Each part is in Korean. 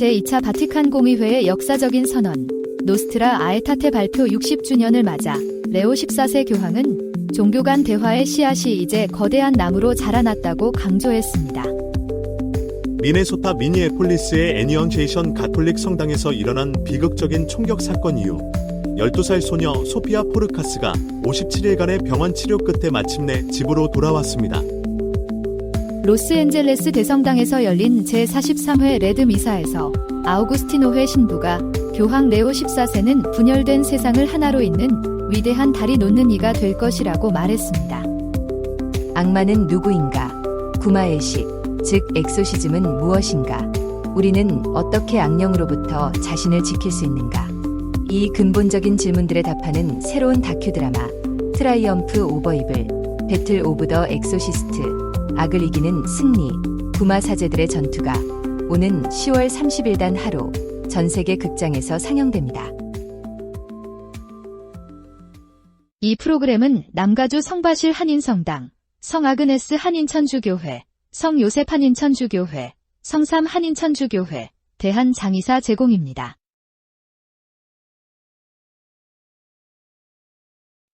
제2차 바티칸 공의회의 역사적인 선언, 노스트라 아에타테 발표 60주년을 맞아 레오 14세 교황은 종교 간 대화의 씨앗이 이제 거대한 나무로 자라났다고 강조했습니다. 미네소타 미니애폴리스의 애니언제이션 가톨릭 성당에서 일어난 비극적인 총격 사건 이후 12살 소녀 소피아 포르카스가 57일간의 병원 치료 끝에 마침내 집으로 돌아왔습니다. 로스앤젤레스 대성당에서 열린 제43회 레드 미사에서 아우구스티노회 신부가 교황 레오 14세는 분열된 세상을 하나로 잇는 위대한 달이 놓는 이가 될 것이라고 말했습니다. 악마는 누구인가? 구마의식, 즉 엑소시즘은 무엇인가? 우리는 어떻게 악령으로부터 자신을 지킬 수 있는가? 이 근본적인 질문들에 답하는 새로운 다큐 드라마 트라이엄프 오버 이블, 배틀 오브 더 엑소시스트, 악을 이기는 승리, 구마 사제들의 전투가 오는 10월 30일 단 하루 전 세계 극장에서 상영됩니다. 이 프로그램은 남가주 성바실 한인성당, 성아그네스 한인천주교회, 성요셉 한인천주교회, 성삼 한인천주교회, 대한장의사 제공입니다.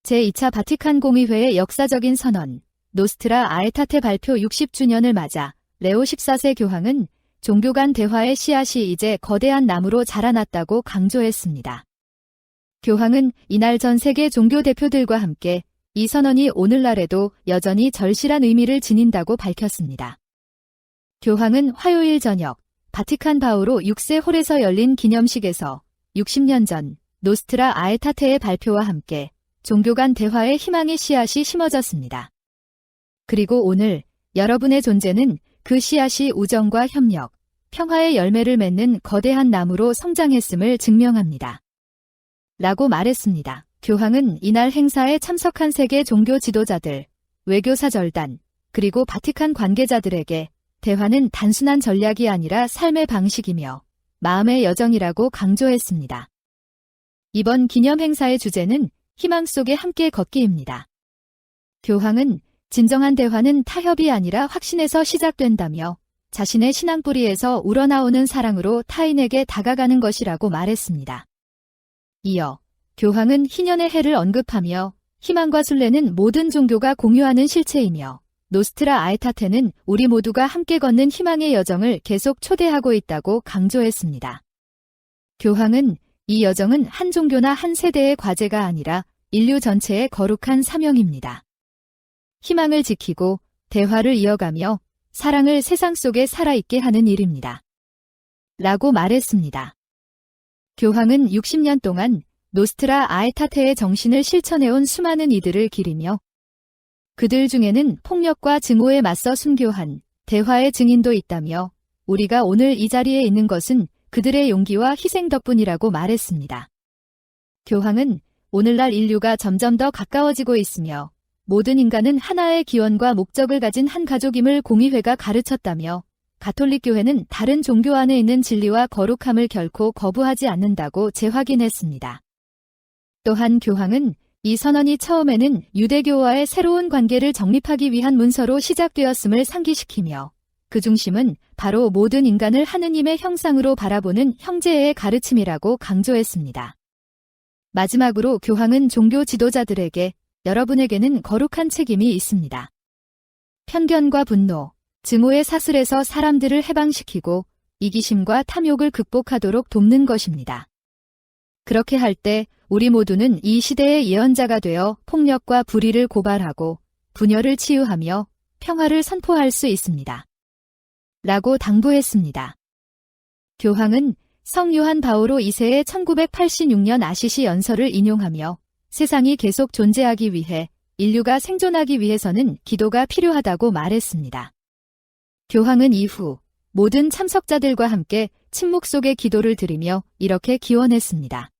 제2차 바티칸 공의회의 역사적인 선언, 노스트라 아에타테 발표 60주년을 맞아 레오 14세 교황은 종교 간 대화의 씨앗이 이제 거대한 나무로 자라났다고 강조했습니다. 교황은 이날 전 세계 종교 대표들과 함께 이 선언이 오늘날에도 여전히 절실한 의미를 지닌다고 밝혔습니다. 교황은 화요일 저녁 바티칸 바오로 6세 홀에서 열린 기념식에서 60년 전 노스트라 아에타테의 발표와 함께 종교 간 대화의 희망의 씨앗이 심어졌습니다. 그리고 오늘 여러분의 존재는 그 씨앗이 우정과 협력, 평화의 열매를 맺는 거대한 나무로 성장했음을 증명합니다. 라고 말했습니다. 교황은 이날 행사에 참석한 세계 종교 지도자들, 외교사절단, 그리고 바티칸 관계자들에게 대화는 단순한 전략이 아니라 삶의 방식이며 마음의 여정이라고 강조했습니다. 이번 기념 행사의 주제는 희망 속에 함께 걷기입니다. 교황은 진정한 대화는 타협이 아니라 확신에서 시작된다며 자신의 신앙 뿌리에서 우러나오는 사랑으로 타인에게 다가가는 것이라고 말했습니다. 이어 교황은 희년의 해를 언급하며 희망과 순례는 모든 종교가 공유하는 실체이며 노스트라 아에타테는 우리 모두가 함께 걷는 희망의 여정을 계속 초대하고 있다고 강조했습니다. 교황은 이 여정은 한 종교나 한 세대의 과제가 아니라 인류 전체의 거룩한 사명입니다. 희망을 지키고 대화를 이어가며 사랑을 세상 속에 살아있게 하는 일입니다. 라고 말했습니다. 교황은 60년 동안 노스트라 아에타테의 정신을 실천해온 수많은 이들을 기리며 그들 중에는 폭력과 증오에 맞서 순교한 대화의 증인도 있다며 우리가 오늘 이 자리에 있는 것은 그들의 용기와 희생 덕분이라고 말했습니다. 교황은 오늘날 인류가 점점 더 가까워지고 있으며 모든 인간은 하나의 기원과 목적을 가진 한 가족임을 공의회가 가르쳤다며 가톨릭 교회는 다른 종교 안에 있는 진리와 거룩함을 결코 거부하지 않는다고 재확인했습니다. 또한 교황은 이 선언이 처음에는 유대교와의 새로운 관계를 정립하기 위한 문서로 시작되었음을 상기시키며 그 중심은 바로 모든 인간을 하느님의 형상으로 바라보는 형제의 가르침이라고 강조했습니다. 마지막으로 교황은 종교 지도자들에게 여러분에게는 거룩한 책임이 있습니다. 편견과 분노, 증오의 사슬에서 사람들을 해방시키고 이기심과 탐욕을 극복하도록 돕는 것입니다. 그렇게 할 때 우리 모두는 이 시대의 예언자가 되어 폭력과 불의를 고발하고 분열을 치유하며 평화를 선포할 수 있습니다. 라고 당부했습니다. 교황은 성 요한 바오로 2세의 1986년 아시시 연설을 인용하며 세상이 계속 존재하기 위해 인류가 생존하기 위해서는 기도가 필요하다고 말했습니다. 교황은 이후 모든 참석자들과 함께 침묵 속의 기도를 드리며 이렇게 기원했습니다.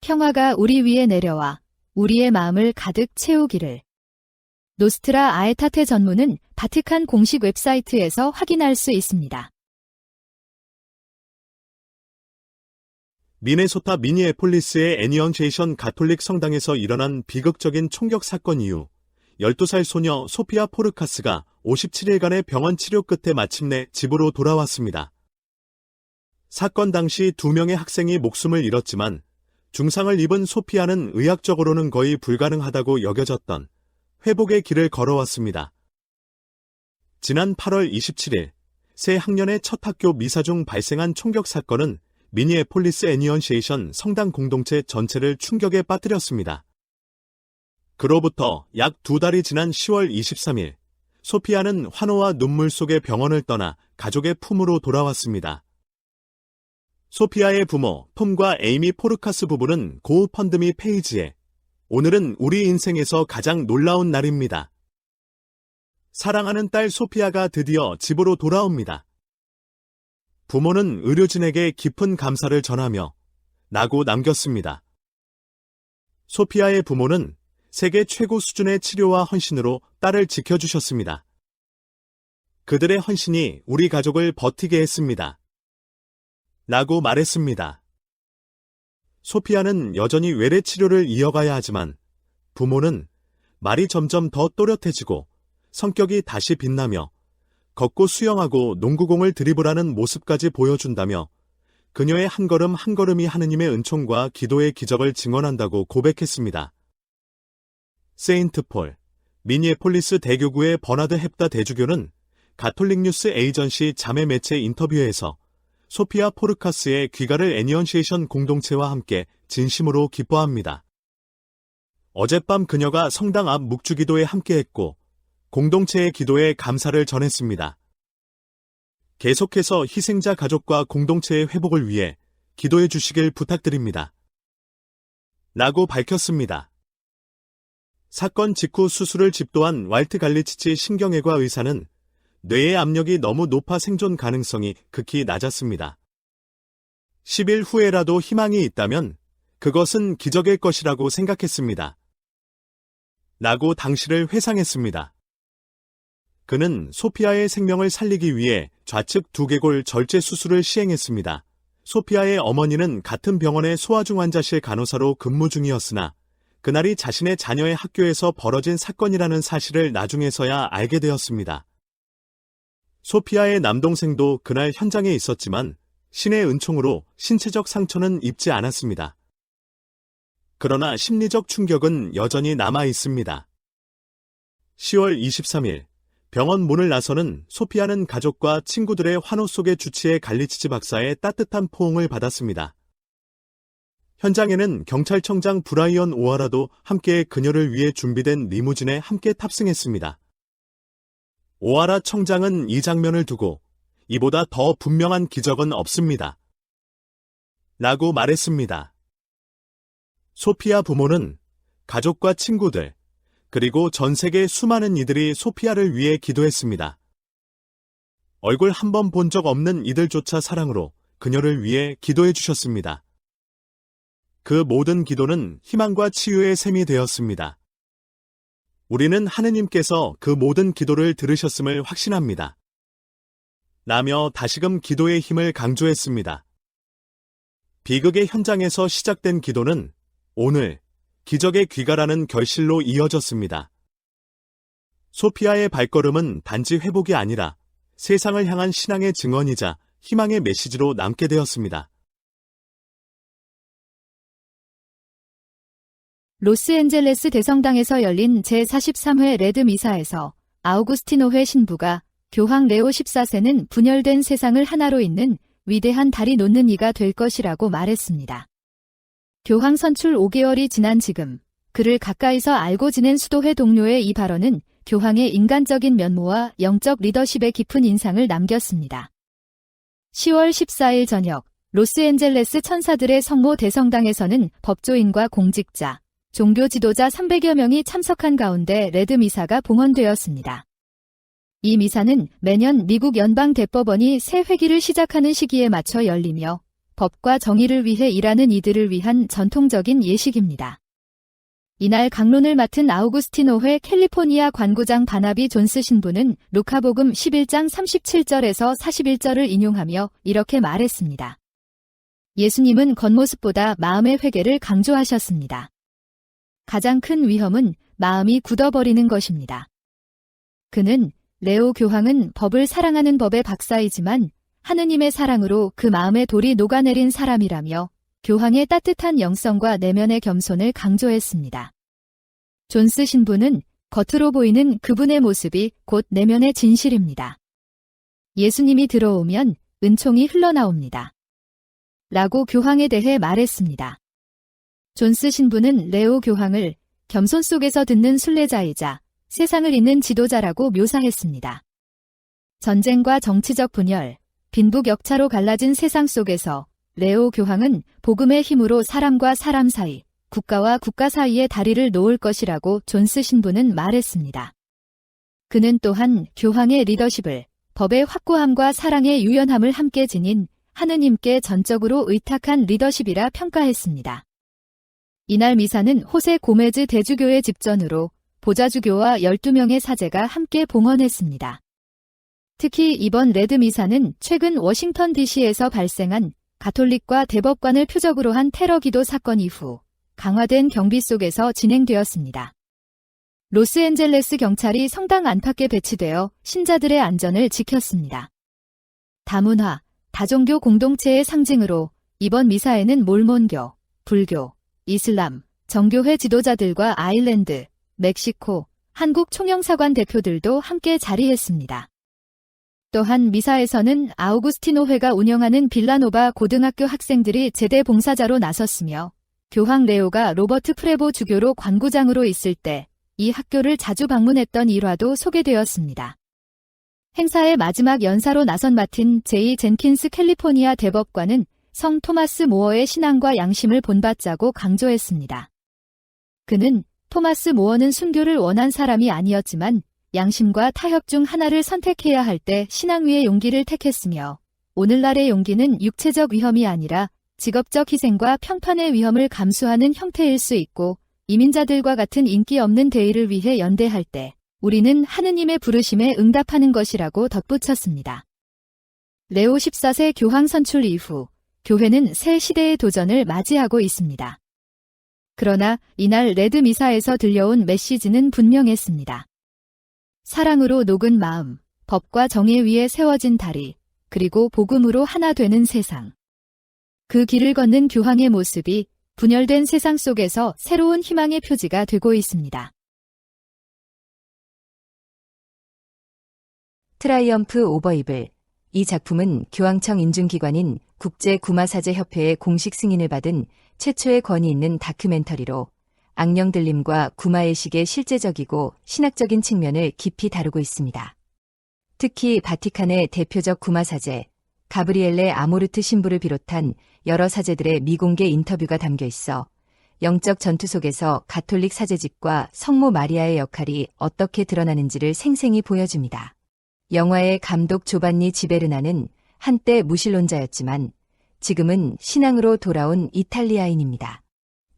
평화가 우리 위에 내려와 우리의 마음을 가득 채우기를. 노스트라 아에타테 전문은 바티칸 공식 웹사이트에서 확인할 수 있습니다. 미네소타 미니애폴리스의 애니언제이션 가톨릭 성당에서 일어난 비극적인 총격 사건 이후 12살 소녀 소피아 포르카스가 57일간의 병원 치료 끝에 마침내 집으로 돌아왔습니다. 사건 당시 두 명의 학생이 목숨을 잃었지만 중상을 입은 소피아는 의학적으로는 거의 불가능하다고 여겨졌던 회복의 길을 걸어왔습니다. 지난 8월 27일 새 학년의 첫 학교 미사 중 발생한 총격 사건은 미니애폴리스 애니언시에이션 성당 공동체 전체를 충격에 빠뜨렸습니다. 그로부터 약 두 달이 지난 10월 23일 소피아는 환호와 눈물 속의 병원을 떠나 가족의 품으로 돌아왔습니다. 소피아의 부모 톰과 에이미 포르카스 부부는 고우 펀드미 페이지에 오늘은 우리 인생에서 가장 놀라운 날입니다. 사랑하는 딸 소피아가 드디어 집으로 돌아옵니다. 부모는 의료진에게 깊은 감사를 전하며 나고 남겼습니다. 소피아의 부모는 세계 최고 수준의 치료와 헌신으로 딸을 지켜주셨습니다. 그들의 헌신이 우리 가족을 버티게 했습니다. 라고 말했습니다. 소피아는 여전히 외래 치료를 이어가야 하지만 부모는 말이 점점 더 또렷해지고 성격이 다시 빛나며 걷고 수영하고 농구공을 드리블하는 모습까지 보여준다며 그녀의 한 걸음 한 걸음이 하느님의 은총과 기도의 기적을 증언한다고 고백했습니다. 세인트 폴, 미니애폴리스 대교구의 버나드 헵다 대주교는 가톨릭 뉴스 에이전시 자매 매체 인터뷰에서 소피아 포르카스의 귀가를 애니언시에이션 공동체와 함께 진심으로 기뻐합니다. 어젯밤 그녀가 성당 앞 묵주기도에 함께했고 공동체의 기도에 감사를 전했습니다. 계속해서 희생자 가족과 공동체의 회복을 위해 기도해 주시길 부탁드립니다. 라고 밝혔습니다. 사건 직후 수술을 집도한 왈트 갈리치치 신경외과 의사는 뇌의 압력이 너무 높아 생존 가능성이 극히 낮았습니다. 10일 후에라도 희망이 있다면 그것은 기적일 것이라고 생각했습니다. 라고 당시를 회상했습니다. 그는 소피아의 생명을 살리기 위해 좌측 두개골 절제 수술을 시행했습니다. 소피아의 어머니는 같은 병원의 소아중 환자실 간호사로 근무 중이었으나 그날이 자신의 자녀의 학교에서 벌어진 사건이라는 사실을 나중에서야 알게 되었습니다. 소피아의 남동생도 그날 현장에 있었지만 신의 은총으로 신체적 상처는 입지 않았습니다. 그러나 심리적 충격은 여전히 남아 있습니다. 10월 23일 병원 문을 나서는 소피아는 가족과 친구들의 환호 속에 주치해 갈리치치 박사의 따뜻한 포옹을 받았습니다. 현장에는 경찰청장 브라이언 오하라도 함께 그녀를 위해 준비된 리무진에 함께 탑승했습니다. 오하라 청장은 이 장면을 두고 이보다 더 분명한 기적은 없습니다. 라고 말했습니다. 소피아 부모는 가족과 친구들, 그리고 전 세계 수많은 이들이 소피아를 위해 기도했습니다. 얼굴 한 번 본 적 없는 이들조차 사랑으로 그녀를 위해 기도해 주셨습니다. 그 모든 기도는 희망과 치유의 셈이 되었습니다. 우리는 하느님께서 그 모든 기도를 들으셨음을 확신합니다. 라며 다시금 기도의 힘을 강조했습니다. 비극의 현장에서 시작된 기도는 오늘 기적의 귀가라는 결실로 이어졌습니다. 소피아의 발걸음은 단지 회복이 아니라 세상을 향한 신앙의 증언이자 희망의 메시지로 남게 되었습니다. 로스앤젤레스 대성당에서 열린 제43회 레드 미사에서 아우구스티노회 신부가 교황 레오 14세는 분열된 세상을 하나로 잇는 위대한 달이 놓는 이가 될 것이라고 말했습니다. 교황 선출 5개월이 지난 지금 그를 가까이서 알고 지낸 수도회 동료의 이 발언은 교황의 인간적인 면모와 영적 리더십의 깊은 인상을 남겼습니다. 10월 14일 저녁 로스앤젤레스 천사들의 성모 대성당에서는 법조인과 공직자, 종교 지도자 300여 명이 참석한 가운데 레드 미사가 봉헌되었습니다. 이 미사는 매년 미국 연방 대법원이 새 회기를 시작하는 시기에 맞춰 열리며 법과 정의를 위해 일하는 이들을 위한 전통적인 예식입니다. 이날 강론을 맡은 아우구스티노회 캘리포니아 관구장 바나비 존스 신부는 루카복음 11장 37절에서 41절을 인용하며 이렇게 말했습니다. 예수님은 겉모습보다 마음의 회개를 강조하셨습니다. 가장 큰 위험은 마음이 굳어버리는 것입니다. 그는 레오 교황은 법을 사랑하는 법의 박사이지만 하느님의 사랑으로 그 마음의 돌이 녹아내린 사람이라며 교황의 따뜻한 영성과 내면의 겸손을 강조했습니다. 존스 신부는 겉으로 보이는 그분의 모습이 곧 내면의 진실입니다. 예수님이 들어오면 은총이 흘러나옵니다. 라고 교황에 대해 말했습니다. 존스 신부는 레오 교황을 겸손 속에서 듣는 순례자이자 세상을 잇는 지도자라고 묘사했습니다. 전쟁과 정치적 분열, 빈부 격차로 갈라진 세상 속에서 레오 교황은 복음의 힘으로 사람과 사람 사이, 국가와 국가 사이에 다리를 놓을 것이라고 존스 신부는 말했습니다. 그는 또한 교황의 리더십을 법의 확고함과 사랑의 유연함을 함께 지닌 하느님께 전적으로 의탁한 리더십이라 평가했습니다. 이날 미사는 호세 고메즈 대주교의 집전으로 보좌주교와 12명의 사제가 함께 봉헌했습니다. 특히 이번 레드 미사는 최근 워싱턴 DC에서 발생한 가톨릭과 대법관을 표적으로 한 테러 기도 사건 이후 강화된 경비 속에서 진행되었습니다. 로스앤젤레스 경찰이 성당 안팎에 배치되어 신자들의 안전을 지켰습니다. 다문화, 다종교 공동체의 상징으로 이번 미사에는 몰몬교, 불교, 이슬람, 정교회 지도자들과 아일랜드, 멕시코, 한국 총영사관 대표들도 함께 자리했습니다. 또한 미사에서는 아우구스티노회가 운영하는 빌라노바 고등학교 학생들이 제대 봉사자로 나섰으며 교황 레오가 로버트 프레보 주교로 관구장으로 있을 때 이 학교를 자주 방문했던 일화도 소개되었습니다. 행사의 마지막 연사로 나선 마틴 제이 젠킨스 캘리포니아 대법관은 성 토마스 모어의 신앙과 양심을 본받자고 강조했습니다. 그는 토마스 모어는 순교를 원한 사람이 아니었지만 양심과 타협 중 하나를 선택해야 할 때 신앙 위의 용기를 택했으며 오늘날의 용기는 육체적 위험이 아니라 직업적 희생과 평판의 위험을 감수하는 형태일 수 있고 이민자들과 같은 인기 없는 대의를 위해 연대할 때 우리는 하느님의 부르심에 응답하는 것이라고 덧붙였습니다. 레오 14세 교황 선출 이후 교회는 새 시대의 도전을 맞이하고 있습니다. 그러나 이날 레드 미사에서 들려온 메시지는 분명했습니다. 사랑으로 녹은 마음, 법과 정의 위에 세워진 다리, 그리고 복음으로 하나 되는 세상. 그 길을 걷는 교황의 모습이 분열된 세상 속에서 새로운 희망의 표지가 되고 있습니다. 트라이엄프 오버이블. 이 작품은 교황청 인준기관인 국제 구마사제협회의 공식 승인을 받은 최초의 권위 있는 다큐멘터리로 악령 들림과 구마의식의 실제적이고 신학적인 측면을 깊이 다루고 있습니다. 특히 바티칸의 대표적 구마 사제, 가브리엘레 아모르트 신부를 비롯한 여러 사제들의 미공개 인터뷰가 담겨 있어 영적 전투 속에서 가톨릭 사제직과 성모 마리아의 역할이 어떻게 드러나는지를 생생히 보여줍니다. 영화의 감독 조반니 지베르나는 한때 무신론자였지만 지금은 신앙으로 돌아온 이탈리아인입니다.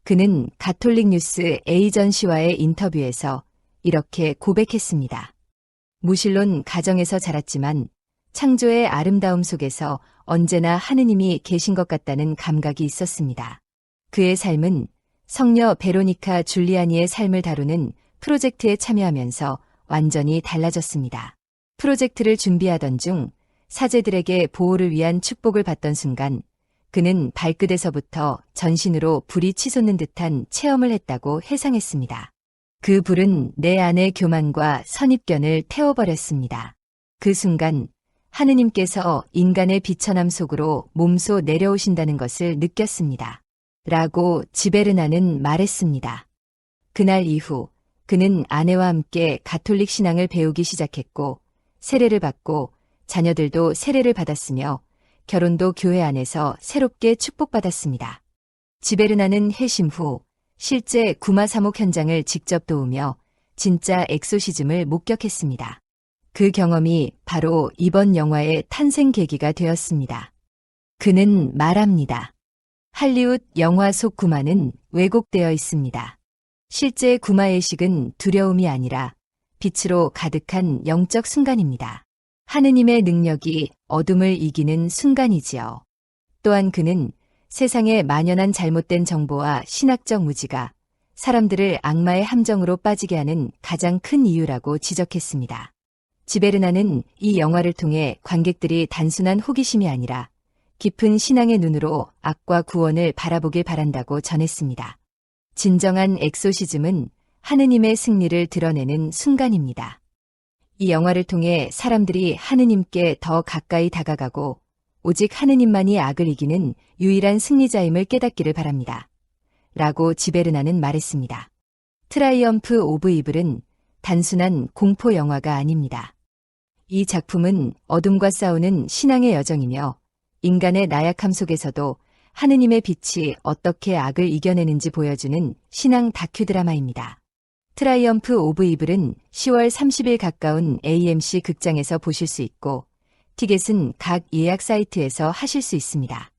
그는 가톨릭 뉴스 에이전시와의 인터뷰에서 이렇게 고백했습니다. 무신론 가정에서 자랐지만 창조의 아름다움 속에서 언제나 하느님이 계신 것 같다는 감각이 있었습니다. 그의 삶은 성녀 베로니카 줄리아니의 삶을 다루는 프로젝트에 참여하면서 완전히 달라졌습니다. 프로젝트를 준비하던 중 사제들에게 보호를 위한 축복을 받던 순간 그는 발끝에서부터 전신으로 불이 치솟는 듯한 체험을 했다고 해상했습니다. 그 불은 내 안의 교만과 선입견을 태워버렸습니다. 그 순간 하느님께서 인간의 비천함 속으로 몸소 내려오신다는 것을 느꼈습니다. 라고 지베르나는 말했습니다. 그날 이후 그는 아내와 함께 가톨릭 신앙을 배우기 시작했고 세례를 받고 자녀들도 세례를 받았으며 결혼도 교회 안에서 새롭게 축복받았습니다. 지베르나는 해심 후 실제 구마 사목 현장을 직접 도우며 진짜 엑소시즘을 목격했습니다. 그 경험이 바로 이번 영화의 탄생 계기가 되었습니다. 그는 말합니다. 할리우드 영화 속 구마는 왜곡되어 있습니다. 실제 구마의 식은 두려움이 아니라 빛으로 가득한 영적 순간입니다. 하느님의 능력이 어둠을 이기는 순간이지요. 또한 그는 세상에 만연한 잘못된 정보와 신학적 무지가 사람들을 악마의 함정으로 빠지게 하는 가장 큰 이유라고 지적했습니다. 지베르나는 이 영화를 통해 관객들이 단순한 호기심이 아니라 깊은 신앙의 눈으로 악과 구원을 바라보길 바란다고 전했습니다. 진정한 엑소시즘은 하느님의 승리를 드러내는 순간입니다. 이 영화를 통해 사람들이 하느님께 더 가까이 다가가고 오직 하느님만이 악을 이기는 유일한 승리자임을 깨닫기를 바랍니다. 라고 지베르나는 말했습니다. 트라이엄프 오브 이블은 단순한 공포 영화가 아닙니다. 이 작품은 어둠과 싸우는 신앙의 여정이며 인간의 나약함 속에서도 하느님의 빛이 어떻게 악을 이겨내는지 보여주는 신앙 다큐 드라마입니다. 트라이엄프 오브 이블은 10월 30일 가까운 AMC 극장에서 보실 수 있고 티켓은 각 예약 사이트에서 하실 수 있습니다.